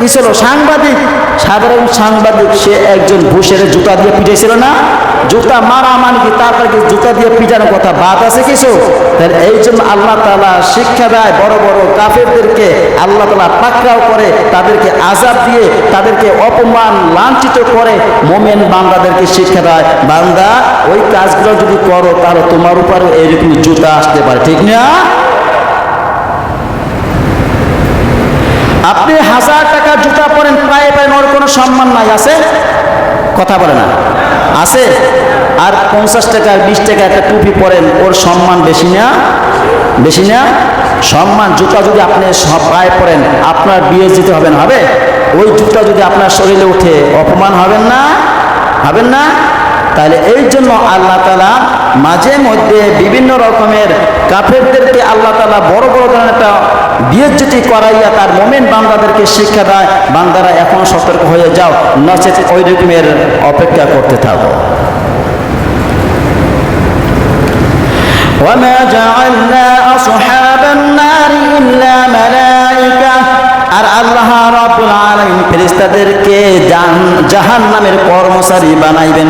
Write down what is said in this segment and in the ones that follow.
কি ছিল? সাংবাদিক। সাধারণ সাংবাদিক, সে একজন ঘুষের জুতা দিয়ে পিটাইছিল না? জুতা মারা মানে কি? তারপরে কি জুতা দিয়ে পিটানোর কথা বাদ আছে কিছু? তাহলে এই জন্য আল্লাহ তালা শিক্ষা দেয় বড় বড় কাফেরদেরকে। আল্লাহ তালা পাকড়াও করে, তাদেরকে আজাব দিয়ে, তাদেরকে অপমান, লাঞ্ছিত করে। মোমেন বান্দাদেরকে শিক্ষা দেয়, বান্দা, ওই কাজগুলো যদি করো, তাহলে তোমার উপরে এইরকম জুতা আসতে পারে। ঠিক না আপনি হাজার টাকা জুতা পরেন পায়ে পায়ে ওর কোনো সম্মান নাই, আছে? কথা বলে না। আছে? আর পঞ্চাশ টাকা বিশ টাকা একটা টুপি পরেন, ওর সম্মান বেশি না? বেশি না? সম্মান জুতা যদি আপনি পায়ে পরেন, আপনার বিয়ে যেতে হবে না, হবে? ওই জুতা যদি আপনার শরীরে উঠে অপমান হবেন না? হবেন না? তাহলে এই জন্য আল্লাহ তালা মাঝে মধ্যে বিভিন্ন রকমের কাফেরদেরকে আল্লাহ তালা বড় বড় ধরনের একটা বিয়েজ্জতি করাইয়া তার মোমেন বান্দাদেরকে শিক্ষা দেয় বান্দারা এখন সতর্ক হয়ে যাও নচেত ওই রকমের অপেক্ষা করতে থাকো وما جعلنا أصحاب النار إلا ملائكة আর আল্লাহ রাব্বুল আলামিন ফেরেশতাদেরকে জাহান নামের কর্মচারী বানাইবেন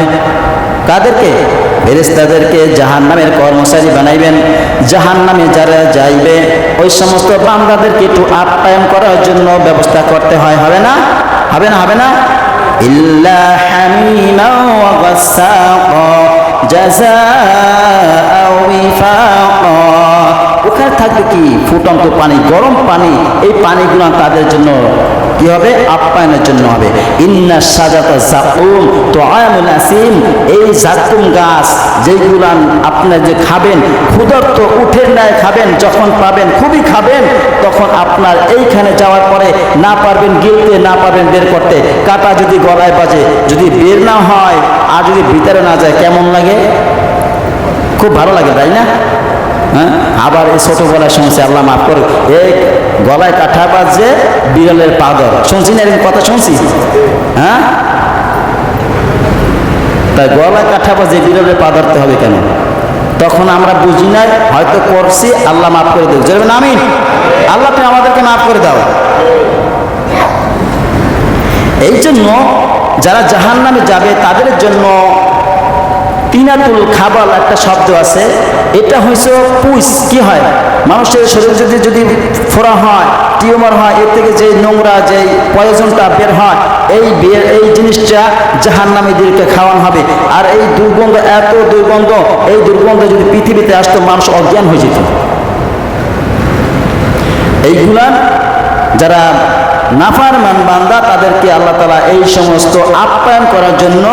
কাদেরকে ফেরেশতাদেরকে জাহান নামের কর্মচারী বানাইবেন। জাহান নামে যারা যাইবে, ওই সমস্ত বান্দাদেরকে একটু আপ্যায়ন করার জন্য ব্যবস্থা করতে হয়, হবে না? হবে না হবে না? ওয়াফাকা। ওখানে থাকবে কি? ফুটন্ত পানি, গরম পানি। এই পানিগুলো তাদের জন্য কি হবে? আপ্যায়নের জন্য হবে। ইন্না সাজাতা জাকুম তো আয়ামুল আসিম। এই জাকুম গাছ যেইগুলান আপনার যে খাবেন, ক্ষুধার্ত উঠের নেয় খাবেন, যখন পাবেন খুবই খাবেন, তখন আপনার এইখানে যাওয়ার পরে না পারবেন গিলতে, না পারবেন বের করতে। কাটা যদি গলায় বাজে, যদি বের না হয়, আর যদি ভিতরে না যায়, কেমন লাগে? খুব ভালো লাগে, তাই না? হ্যাঁ? আবার এই ছোটোবেলায় সমস্যা, আল্লাহ মাফ করে এই গলায় কাঠা বাজছে বিড়ালের পাদর শুনছি না এরকম কথা শুনছি? হ্যাঁ? তাই গলায় কাঠা বাজে, বিড়ালের পা ধরতে হবে কেন? তখন আমরা বুঝি নাই, হয়তো করছি, আল্লাহ মাফ করে দেব যেরকম আমিন। আল্লাহ, তুমি আমাদেরকে মাফ করে দাও। এই জন্য যারা জাহান নামে যাবে, তাদের জন্য তিনাতুল খাবাল একটা শব্দ আছে। এটা হয়েছে পুইস, কি হয়? মানুষের শরীর যদি যদি ফোড়া হয়, টিউমার হয়, এর থেকে যে নোংরা, যে পয়জনটা বের হয়, এই বের এই জিনিসটা জাহান নামীদেরকে খাওয়ানো হবে। আর এই দুর্গন্ধ, এত দুর্গন্ধ, এই দুর্গন্ধ যদি পৃথিবীতে আসতো, মানুষ অজ্ঞান হয়ে যেত। এইগুলা যারা নাফারমান বান্দা তাদেরকে আল্লাহ তালা এই সমস্ত আপ্যায়ন করার জন্য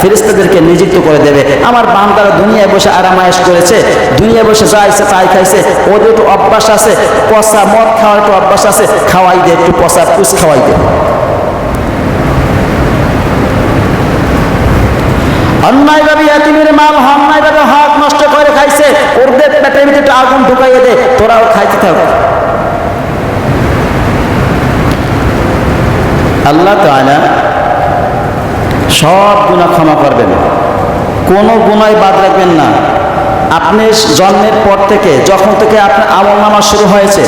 ফেরিস্তাদেরকে নিযুক্ত করে দেবে। আমার বান্দারা দুনিয়ায় বসে আরামায়েশ করেছে, দুনিয়ায় বসে যা ইচ্ছে তাই খাইছে, ওদের একটু অভ্যাস আছে, পচা মদ খাওয়ার একটু অভ্যাস আছে, খাওয়াই দে, একটু পচা পুষ খাওয়াই দে। অন্যায়ভাবে এতিমের মাল অন্যায়ভাবে হক নষ্ট করে খাইছে ওদের ভিতরে আগুন ঢুকাইয়ে দে, তোরাও খাইতে থাক। আল্লাহ তাআলা সব গুণা ক্ষমা করবেন। কোনো গুণাই বাদ রাখবেন না। আপনি জন্মের পর থেকে, যখন থেকে আপনার আমল নামা শুরু হয়েছে,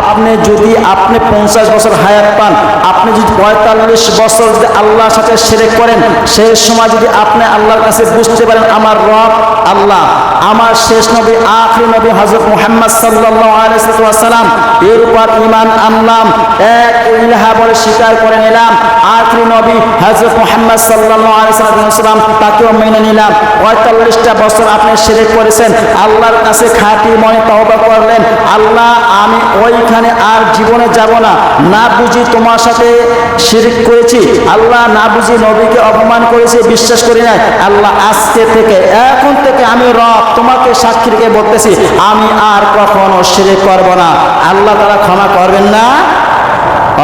আপনি যদি আপনি পঞ্চাশ বছর হায়াত পান, আপনি যদি পঁয়তাল্লিশ বছর যদি আল্লাহর সাথে সেরেক করেন, সেই সময় যদি আপনি আল্লাহর কাছে বুঝতে পারেন, আমার রব আল্লাহ। আমার শেষ নবী, আখরি নবী হজরত মোহাম্মদ সাল্লাম এর উপর ইমান আনলাম, এক ইলাহা বলে স্বীকার করে নিলাম নবী মোহাম্মদ সাল্লাম তাকেও মেনে নিলাম। পঁয়তাল্লিশটা বছর আপনি সেরেক করেছেন, আল্লাহর কাছে খাঁটি মনে তহবা করলেন, আল্লাহ, আমি ওইখানে আর জীবনে যাব না। না বুঝি তোমার সাথে শিরিক করেছি, আল্লাহ, না বুঝি নবীকে অপমান করেছি, বিশ্বাস করি নাই। আল্লাহ, আজকে থেকে, এখন থেকে আমি রব, তোমাকে সাক্ষী রেখে বলতেছি, আমি আর কখনো শিরিক করব না। আল্লাহ তারা ক্ষমা করবেন না।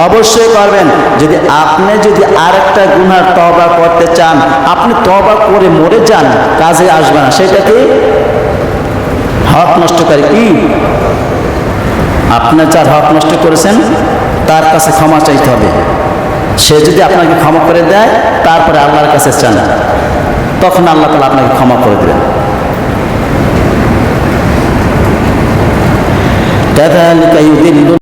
অবশ্যই করবেন যদি আপনি যদি আরেকটা গুনার তবা করতে চান আপনি তবা করে মরে যান কাজে আসবে না সেটা কি হক নষ্টকারী কি আপনার যার হক নষ্ট করেছেন তার কাছে ক্ষমা চাইতে হবে সে যদি আপনাকে ক্ষমা করে দেয় তারপরে আল্লাহর কাছে চান তখন আল্লাহ তালা আপনাকে ক্ষমা করে দেবেন كذلك يذل